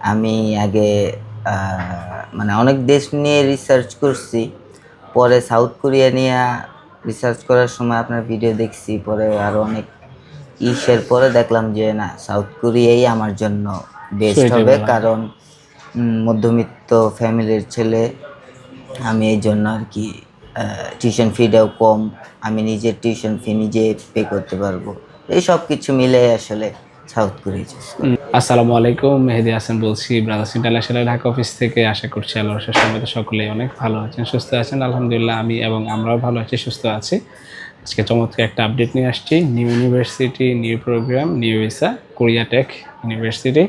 আমি আগে মানে অনেক দেশ নিয়ে রিসার্চ করছি। পরে সাউথ কোরিয়া নিয়ে রিসার্চ করার সময় আপনার ভিডিও দেখছি পরে আরও অনেক ইসের পরে দেখলাম যে না সাউথ কোরিয়াই আমার জন্য বেস্ট হবে। কারণ মধ্যবিত্ত ফ্যামিলির ছেলে আমি এই জন্য আর কি টিউশন ফিটাও কম আমি নিজের টিউশন ফি নিজে পে করতে পারব। এই সব কিছু মিলে আসলে সাউথ কোরিয়া চুজ। আসসালামু আলাইকুম, মেহেদি হাসান বলছি, ব্রাদার্স ইন্টারন্যাশনাল ঢাকা অফিস থেকে। আশা করছি আল্লাহর সময় সকলেই অনেক ভালো আছেন, সুস্থ আছেন। আলহামদুলিল্লাহ, আমি এবং আমরাও ভালো আছি, সুস্থ আছি। আজকে চমৎকার একটা আপডেট নিয়ে আসছি। New university new programme new visa Korea tech university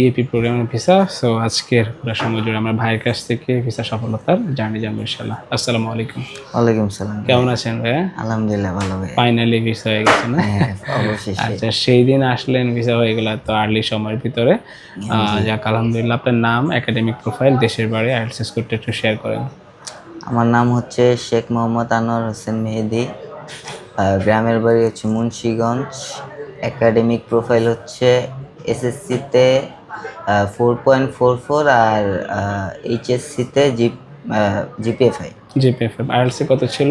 EAP প্রোগ্রামের ভিসা সো আজকের পুরো সময় জুড়ে আমরা ভাইয়ের কাছ থেকে ভিসা সফলতার জার্নি জানব ইনশাল্লাহ আসসালামু আলাইকুম। ওয়ালাইকুম সালাম। কেমন আছেন ভাইয়া? আলহামদুলিল্লাহ ভালো ভাই ফাইনালি ভিসা হয়ে গেছে না? হ্যাঁ আচ্ছা সেই দিন আসলেন ভিসা হয়ে গেল তো আর্লি সময়ের ভিতরে। আহ, যাক আলহামদুলিল্লাহ আপনার নাম একাডেমিক প্রোফাইল দেশের বাড়ি আইএলটিএস স্কোরটা একটু শেয়ার করেন। আমার নাম হচ্ছে শেখ মোহাম্মদ আনোয়ার হোসেন মেহেদি। গ্রামের বাড়ি হচ্ছে মুন্সিগঞ্জ। একাডেমিক প্রোফাইল হচ্ছে এসএসসিতে ফোর পয়েন্ট ফোর ফোর আর এইচএসসিতে G GPA five GPA IELTS কত ছিল?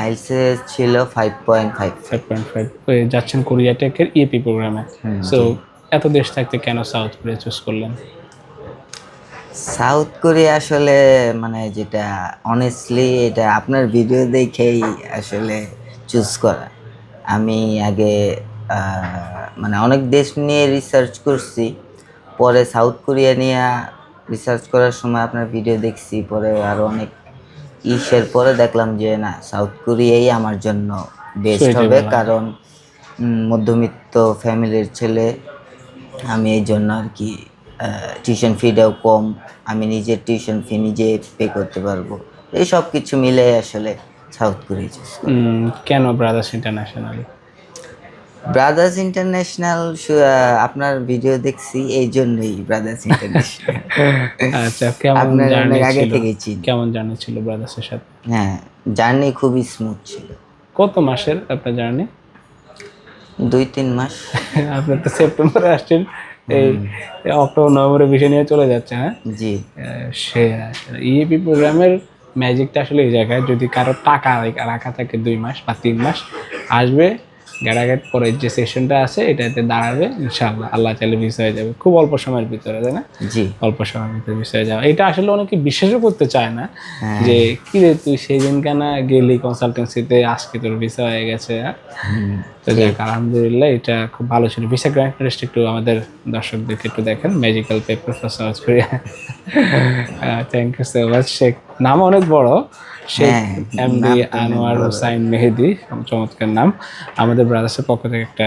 আইএলসে ছিল five point five five point five যাচ্ছেন কোরিয়া টেকের ইএপি প্রোগ্রামে সো এত দেশ থাকতে কেন সাউথ কোরিয়া চুজ করলেন? সাউথ কোরিয়া আসলে মানে যেটা অনেস্টলি এটা আপনার ভিডিও দেখেই আসলে চুজ করা। আমি আগে মানে অনেক দেশ নিয়ে রিসার্চ করছি। পরে সাউথ কোরিয়া নিয়ে রিসার্চ করার সময় আপনার ভিডিও দেখছি পরে আরও অনেক ইসের পরে দেখলাম যে না সাউথ কোরিয়াই আমার জন্য বেস্ট হবে কারণ মধ্যবিত্ত ফ্যামিলির ছেলে আমি এই জন্য আর কি টিউশন ফিটাও কম আমি নিজের টিউশন ফি নিজে পে করতে পারব। এই সব কিছু মিলে আসলে সাউথ কোরিয়া কেন ব্রাদার্স ইন্টারন্যাশনাল ব্রাদার্স ইন্টারন্যাশনাল আপনার ভিডিও দেখছি এই জন্যই ব্রাদার্স ইন্টারন্যাশনাল আচ্ছা কেমন জার্নি আগে থেকেই চিনি। কেমন জার্নি ছিল ব্রাদার্সের সাথে? হ্যাঁ জার্নি খুবই স্মুথ ছিল। কত মাসের আপনার জার্নি? দুই তিন মাস। আপনার তো সেপ্টেম্বরে আসছেন এই অক্টোবর নভেম্বরে বিষয় নিয়ে চলে যাচ্ছে হ্যাঁ? জি। সে ইএপি প্রোগ্রামের ম্যাজিকটা আসলে এই জায়গায় যদি কারও টাকা রাখা থাকে দুই মাস বা তিন মাস আসবে গ্যারাগেট পরে যে সেশনটা আছে এটাতে দাঁড়াবে ইনশাআল্লাহ। আল্লাহ চাইলে ভিসা হয়ে যাবে। খুব অল্প সময়ের ভিতরে তাই না? জি। অল্প সময়ের ভিতরে ভিসা হয়ে যাবে। এটা আসলে অনেকে বিশ্বাসও করতে চায় না হ্যাঁ। যে কি রে তুই সেই দিন কেন গেলি কনসালটেন্সিতে আজকে তোর ভিসা হয়ে গেছে হ্যাঁ? তো যাক আলহামদুলিল্লাহ এটা খুব ভালো ছিল। ভিসা গ্র্যান্ড লিস্ট একটু আমাদের দর্শকদেরকে একটু দেখেন। Magical paper for South Korea thank you so much Sheikh. নাম অনেক বড়। শেখ হ্যাঁ, এমডি আনোয়ার হোসাইন মেহেদি চমৎকার নাম। আমাদের ব্রাদার্সের পক্ষ থেকে একটা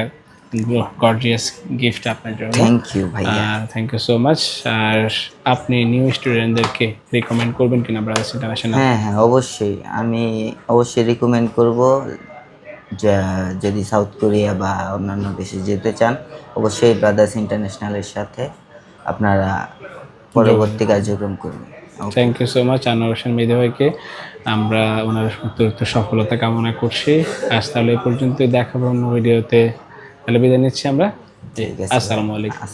গর্জিয়াস গিফট আপনার জন্য। থ্যাংক ইউ ভাইয়া। থ্যাংক ইউ সো মাচ আর আপনি নিউ স্টুডেন্টদেরকে রিকমেন্ড করবেন কিনা ব্রাদার্স ইন্টারন্যাশনাল হ্যাঁ হ্যাঁ অবশ্যই। আমি অবশ্যই রিকমেন্ড করব। যদি সাউথ কোরিয়া বা অন্যান্য দেশে যেতে চান অবশ্যই ব্রাদার্স ইন্টারন্যাশনালের সাথে আপনারা পরবর্তী কার্যক্রম করবেন। Thank you so much Anwar Hossain Medhi ভাইকে। আমরা ওনার অতিরিক্ত সফলতা কামনা করছি। আজ তাহলে এ পর্যন্ত দেখাবো অন্য ভিডিওতে। তাহলে বিদায় নিচ্ছি আমরা। আসসালামু আলাইকুম।